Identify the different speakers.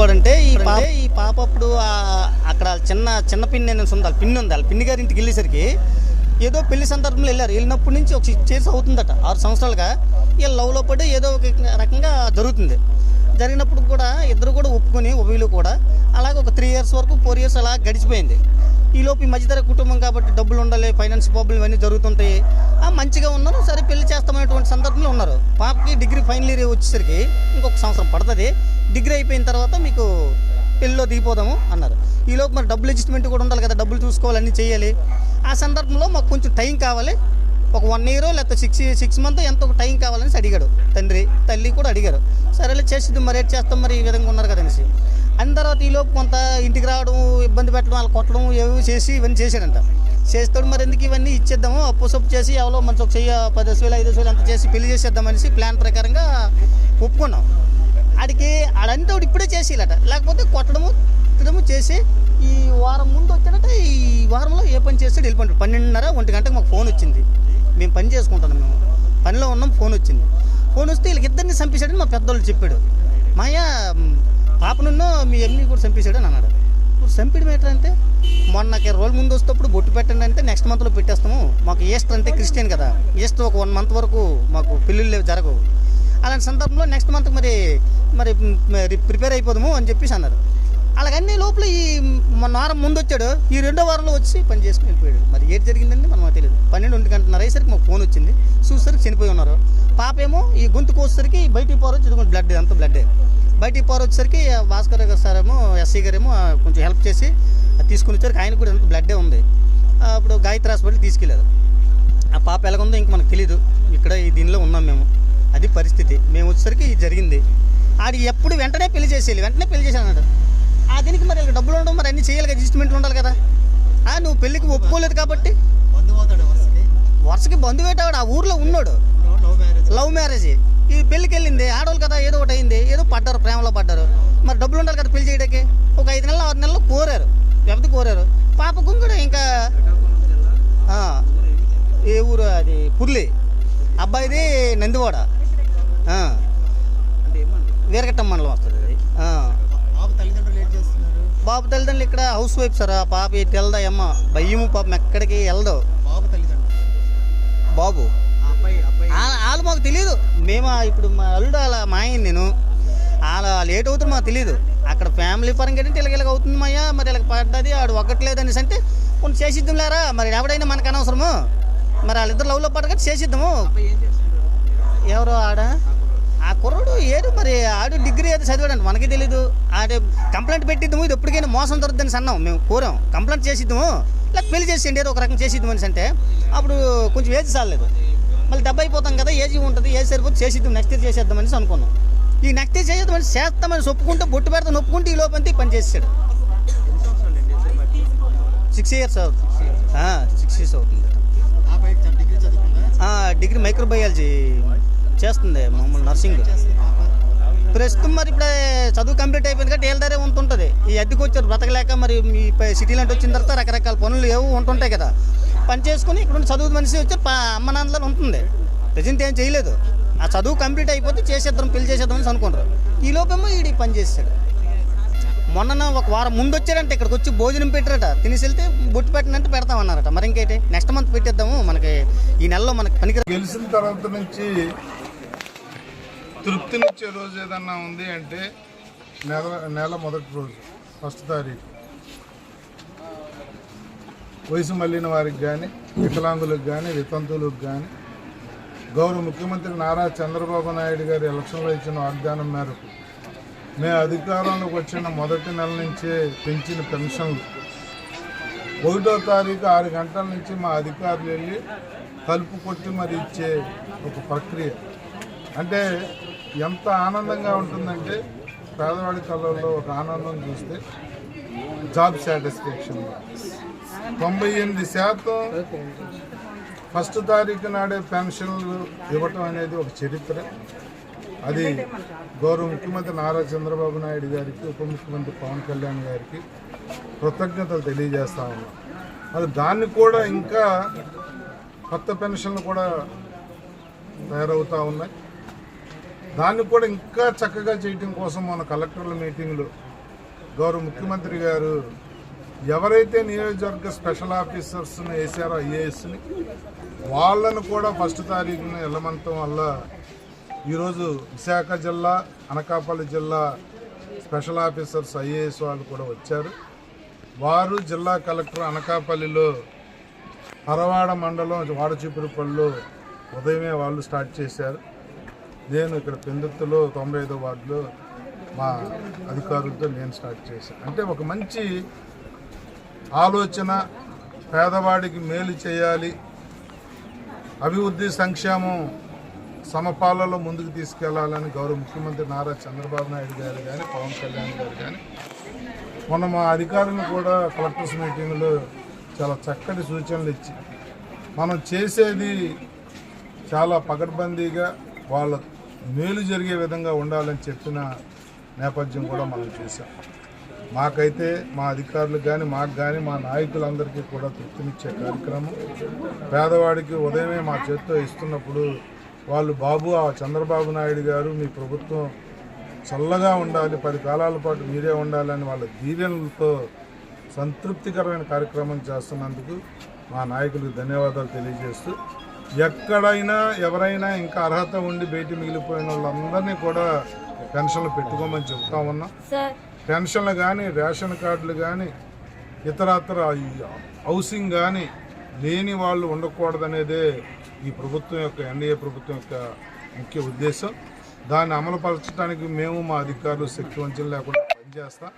Speaker 1: వాడంటే ఈ ఈ పాప అప్పుడు అక్కడ చిన్న చిన్న పిన్ని అనేసి ఉంది వాళ్ళ పిన్ని ఉంది వాళ్ళ పిన్ని గారి ఇంటికి వెళ్ళేసరికి ఏదో పెళ్ళి సందర్భంలో వెళ్ళారు. వెళ్ళినప్పటి నుంచి ఒక సిక్స్ ఇయర్స్ అవుతుందట ఆరు సంవత్సరాలుగా. వీళ్ళ లవ్లో పడి ఏదో ఒక రకంగా జరుగుతుంది. జరిగినప్పుడు కూడా ఇద్దరు కూడా ఒప్పుకొని వీళ్ళు కూడా అలాగే ఒక త్రీ ఇయర్స్ వరకు ఫోర్ ఇయర్స్ అలా గడిచిపోయింది. ఈలోపు ఈ మధ్యతర కుటుంబం కాబట్టి డబ్బులు ఉండాలి ఫైనాన్స్ ప్రాబ్లం ఇవన్నీ జరుగుతుంటాయి. ఆ, మంచిగా ఉన్నారు సరే పెళ్ళి చేస్తామనేటువంటి సందర్భంలో ఉన్నారు. పాపకి డిగ్రీ ఫైనల్ ఇయర్ వచ్చేసరికి ఇంకొక సంవత్సరం పడుతుంది. డిగ్రీ అయిపోయిన తర్వాత మీకు పెళ్ళిలో దిగిపోదాము అన్నారు. ఈలోపు మరి డబ్బులు అడ్జస్ట్మెంట్ కూడా ఉండాలి కదా డబ్బులు చూసుకోవాలి అన్నీ చేయాలి. ఆ సందర్భంలో మాకు కొంచెం టైం కావాలి. ఒక వన్ ఇయర్ లేకపోతే సిక్స్ సిక్స్ మంత్ ఎంత ఒక టైం కావాలని అడిగాడు. తండ్రి తల్లి కూడా అడిగారు. సరేలే చేసిద్దాం మరి ఏం చేస్తాం మరి ఈ విధంగా ఉన్నారు కదనేసి అన్న తర్వాత ఈలోపు కొంత ఇంటికి రావడం ఇబ్బంది పెట్టడం వాళ్ళు కొట్టడం ఏవో చేసి ఇవన్నీ చేశాడంట చేస్తాడు మరి ఎందుకు ఇవన్నీ ఇచ్చేద్దాము? అప్పు సొప్పు చేసి ఎవరో మంచి ఒక చెయ్యి పది వేలు ఐదు వేలు అంత చేసి పెళ్ళి చేసేద్దామనేసి ప్లాన్ ప్రకారంగా ఒప్పుకున్నాం. ఆడికి ఆడంతా వాడు ఇప్పుడే చేసేయాలట. లేకపోతే కొట్టడము తిట్టడము చేసి ఈ వారం ముందు వచ్చాడట ఈ వారంలో ఏ పని చేస్తాడు వెళ్ళిపోయాడు. పన్నెండున్నర ఒంటి గంటకు మాకు ఫోన్ వచ్చింది. మేము పని చేసుకుంటాం మేము. పనిలో ఉన్నాం ఫోన్ వచ్చింది. ఫోన్ వస్తే వీళ్ళకి ఇద్దరిని చంపేశాడని మా పెద్దోళ్ళు చెప్పాడు. మాయా పాపనున్నో మీ ఎమ్మి కూడా చంపేశాడు అని అన్నాడు. ఇప్పుడు చంపడం ఏంటంటే మొన్నకి రోజుల ముందు వస్తేప్పుడు బొట్టు పెట్టండి అంటే నెక్స్ట్ మంత్లో పెట్టేస్తాము. మాకు ఈస్టర్ అంటే క్రిస్టియన్ కదా. ఈస్టర్ ఒక వన్ మంత్ వరకు మాకు పెళ్ళిళ్ళు జరగవు. అలాంటి సందర్భంలో నెక్స్ట్ మంత్ మరి మరి మరి ప్రిపేర్ అయిపోదాము అని చెప్పేసి అన్నారు. అలాగన్నీ లోపల ఈ మొన్న వారం ముందు వచ్చాడు. ఈ రెండో వారంలో వచ్చి పని చేసుకుని వెళ్ళిపోయాడు. మరి ఏది జరిగిందండి మనం తెలియదు. పన్నెండు ఒంటి గంటన్నర అయ్యేసరికి మాకు ఫోన్ వచ్చింది. చూసరికి చనిపోయి ఉన్నారు. పాప ఏమో ఈ గొంతు కోసేసరికి బయటికి పోరు వచ్చి బ్లడ్ అంత బ్లడ్ బయటికి పోరు వచ్చేసరికి భాస్కర్ గారు సార్ ఏమో ఎస్సీ గారు ఏమో కొంచెం హెల్ప్ చేసి తీసుకుని వచ్చేసరికి ఆయన కూడా ఎంత బ్లడ్డే ఉంది. అప్పుడు గాయత్రి హాస్పిటల్ తీసుకెళ్ళారు ఆ పాప ఎలాగుందో ఇంక మనకు తెలియదు ఇక్కడ ఈ దీనిలో ఉన్నాం మేము. అది పరిస్థితి. మేము వచ్చేసరికి ఇది జరిగింది. ఆడి ఎప్పుడు వెంటనే పెళ్ళి చేసేయాలి. వెంటనే పెళ్ళి చేసి అన్నాడు. దీనికి మరి డబ్బులు ఉండడం మరి అన్ని చేయాలి కదా అడ్జస్ట్మెంట్లు ఉండాలి కదా. ఆ, నువ్వు పెళ్ళికి ఒప్పుకోలేదు కాబట్టి
Speaker 2: వరుసకి.
Speaker 1: బంధువు పెట్టాడు ఆ ఊర్లో ఉన్నాడు.
Speaker 2: లవ్ మ్యారేజ్
Speaker 1: ఈ పెళ్ళికి వెళ్ళింది ఆడవాళ్ళు కదా ఏదో ఒకటి అయింది ఏదో పడ్డారు ప్రేమలో పడ్డారు. మరి డబ్బులు ఉండాలి కదా పెళ్ళి చేయడానికి? ఒక ఐదు నెలలు ఆరు నెలలు కోరారు. వ్యవధి కోరారు. పాపకు కూడా ఇంకా ఏ ఊరు అది? పుర్లి. అబ్బాయిది నందివాడ. ఆ, వీరఘట్టం మండలం వస్తుంది అది ఆ.
Speaker 2: బాబు తల్లిదండ్రులు ఏం చేస్తున్నారు
Speaker 1: బాబు తల్లిదండ్రులు ఇక్కడ హౌస్ వైఫ్ సార్ ఆ పాప ఇటు వెళ్దా అమ్మ? భయ్యము పాపం ఎక్కడికి వెళ్దావు
Speaker 2: బాబు తల్లిదండ్రులు.
Speaker 1: బాబు? వాళ్ళు మాకు తెలియదు మేము ఇప్పుడు మా అల్లుడు అలా మా ఆయన నేను అలా లేట్ అవుతుంది మాకు తెలియదు అక్కడ ఫ్యామిలీ పరంగా ఏంటంటే ఇలాగ ఇలాగ అవుతుంది మాయా మరి ఇలా పడ్డది ఆడు ఒక్కట్లేదు అనేసి అంటే కొన్ని చేసిద్దాం లేరా మరి ఎవడైనా మనకు అనవసరము? మరి వాళ్ళిద్దరు లవ్లో పడగా చేసిద్దాము. ఎవరు ఆడ? ఆ కుర్రాడు ఏడు మరి ఆడు డిగ్రీ అయితే చదివాడంట మనకి తెలీదు. ఆడ కంప్లైంట్ పెట్టిద్దాము ఇది ఎప్పటికైనా మోసం దొరుకుతుందని అన్నాం మేము కోరాం. కంప్లైంట్ చేసిద్దాము లేక పెళ్ళి చేసేయండి ఏదో ఒక రకం చేసిద్దాం అనేసి అంటే అప్పుడు కొంచెం ఏజ్ చాలేదు మళ్ళీ డబ్బు అయిపోతాం కదా ఏజ్ ఉంటుంది ఏజ్ సరిపోతే చేసిద్దాం నెక్స్ట్ ఇయర్ చేసేద్దాం అనేసి అనుకున్నాం. ఈ నెక్స్ట్ ఇయర్ చేసేద్దామని చేస్తామని ఒప్పుకుంటే బొట్టు పెడతాను ఒప్పుకుంటే ఈ లోపంతా పని చేసాడు సిక్స్ ఇయర్స్ అవుతుంది సిక్స్ ఇయర్స్ అవుతుంది.
Speaker 2: Degree
Speaker 1: microbiology. చేస్తుంది మామూలు నర్సింగ్. ప్రస్తుతం మరి ఇప్పుడు చదువు కంప్లీట్ అయిపోయింది కాబట్టి ఏళ్ళదారే ఉంటుంటుంది. ఈ అద్దెకు వచ్చారు బ్రతకలేక మరి మీ లాంటి వచ్చిన తర్వాత రకరకాల పనులు ఏవో ఉంటుంటాయి కదా. పని చేసుకుని ఇక్కడ చదువు మనిషి వచ్చి అమ్మ నాన్నలో ఉంటుంది. ప్రజెంట్ ఏం చేయలేదు. ఆ చదువు కంప్లీట్ అయిపోతే చేసేద్దాం పెళ్ళి చేసేద్దాం అని అనుకుంటారు. ఈ లోపేమో ఈడి పని చేసాడు మొన్న ఒక వారం ముందు వచ్చారంట ఇక్కడికి వచ్చి భోజనం పెట్టారట తినేసి వెళ్తే బొట్టు పెట్టినట్టు పెడతామన్నారట మరి ఇంకేంటి? నెక్స్ట్ మంత్ పెట్టేద్దాము. మనకి ఈ నెలలో మనకి పనికి
Speaker 3: గెలిచిన తర్వాత నుంచి తృప్తినిచ్చే రోజు ఏదన్నా ఉంది అంటే నెల నెల మొదటి రోజు ఫస్ట్ తారీఖు. వయసు మళ్ళిన వారికి కానీ వికలాంగులకు కానీ వితంతువులకు కానీ గౌరవ ముఖ్యమంత్రి నారా చంద్రబాబు నాయుడు గారు ఎలక్షన్లో ఇచ్చిన వాగ్దానం మేరకు మేము అధికారంలోకి వచ్చిన మొదటి నెల నుంచే పెంచిన పెన్షన్లు. ఒకటో తారీఖు ఆరు గంటల నుంచి మా అధికారులు వెళ్ళి కలుపు కొట్టి మరి ఇచ్చే ఒక ప్రక్రియ. అంటే ఎంత ఆనందంగా ఉంటుందంటే పేదవాడి కళ్ళల్లో ఒక ఆనందం చూస్తే జాబ్ సాటిస్ఫాక్షన్ తొంభై ఎనిమిది శాతం ఫస్ట్ తారీఖు నాడే పెన్షన్లు ఇవ్వటం అనేది ఒక చరిత్ర. అది గౌరవ ముఖ్యమంత్రి నారా చంద్రబాబు నాయుడు గారికి ఉప ముఖ్యమంత్రి పవన్ కళ్యాణ్ గారికి కృతజ్ఞతలు తెలియజేస్తా ఉన్నాం. అది దాన్ని కూడా ఇంకా కొత్త పెన్షన్లు కూడా తయారవుతూ ఉన్నాయి. దాన్ని కూడా ఇంకా చక్కగా చేయటం కోసం మన కలెక్టర్ల మీటింగ్లో. గౌరవ ముఖ్యమంత్రి గారు ఎవరైతే నియోజకవర్గ స్పెషల్ ఆఫీసర్స్ని వేసారో ఐఏఎస్ని వాళ్ళను కూడా ఫస్ట్ తారీఖున వెళ్ళమంతం వల్ల ఈరోజు విశాఖ జిల్లా అనకాపల్లి జిల్లా స్పెషల్ ఆఫీసర్స్ ఐఏఎస్ వాళ్ళు కూడా వచ్చారు. వారు జిల్లా కలెక్టర్ అనకాపల్లిలో పరవాడ మండలం వాడచూపురుపల్లిలో ఉదయమే వాళ్ళు స్టార్ట్ చేశారు. నేను ఇక్కడ పెందుత్తులో తొంభై ఐదో వార్డులో మా అధికారులతో నేను స్టార్ట్ చేశాను అంటే ఒక మంచి ఆలోచన పేదవాడికి మేలు చేయాలి అభివృద్ధి సంక్షేమం సమపాలలో ముందుకు తీసుకెళ్ళాలని గౌరవ ముఖ్యమంత్రి నారా చంద్రబాబు నాయుడు గారు కానీ పవన్ కళ్యాణ్ గారు కానీ మొన్న మా అధికారులు కూడా కలెక్టర్స్ మీటింగ్లో చాలా చక్కటి సూచనలు ఇచ్చి మనం చేసేది చాలా పకడ్బందీగా వాళ్ళ మేలు జరిగే విధంగా ఉండాలని చెప్పిన నేపథ్యం కూడా మనం చూసాం మాకైతే మా అధికారులకు కానీ మాకు కానీ మా నాయకులందరికీ కూడా తృప్తినిచ్చే కార్యక్రమం. పేదవాడికి ఉదయమే మా చేతితో ఇస్తున్నప్పుడు వాళ్ళు బాబు ఆ చంద్రబాబు నాయుడు గారు మీ ప్రభుత్వం చల్లగా ఉండాలి పది కాలాల పాటు మీరే ఉండాలని వాళ్ళ దీవెనలతో సంతృప్తికరమైన కార్యక్రమం చేస్తున్నందుకు మా నాయకులకు ధన్యవాదాలు తెలియజేస్తూ ఎక్కడైనా ఎవరైనా ఇంకా అర్హత ఉండి బయట మిగిలిపోయిన వాళ్ళందరినీ కూడా పెన్షన్లు పెట్టుకోమని చెప్తా ఉన్నాం. పెన్షన్లు కానీ రేషన్ కార్డులు కానీ ఇతరత్ర హౌసింగ్ కానీ లేని వాళ్ళు ఉండకూడదనేదే ఈ ప్రభుత్వం యొక్క ఎన్డీఏ ప్రభుత్వం యొక్క ముఖ్య ఉద్దేశం. దాన్ని అమలుపరచడానికి మేము మా అధికారులు శక్తివంచం లేకుండా పనిచేస్తాం.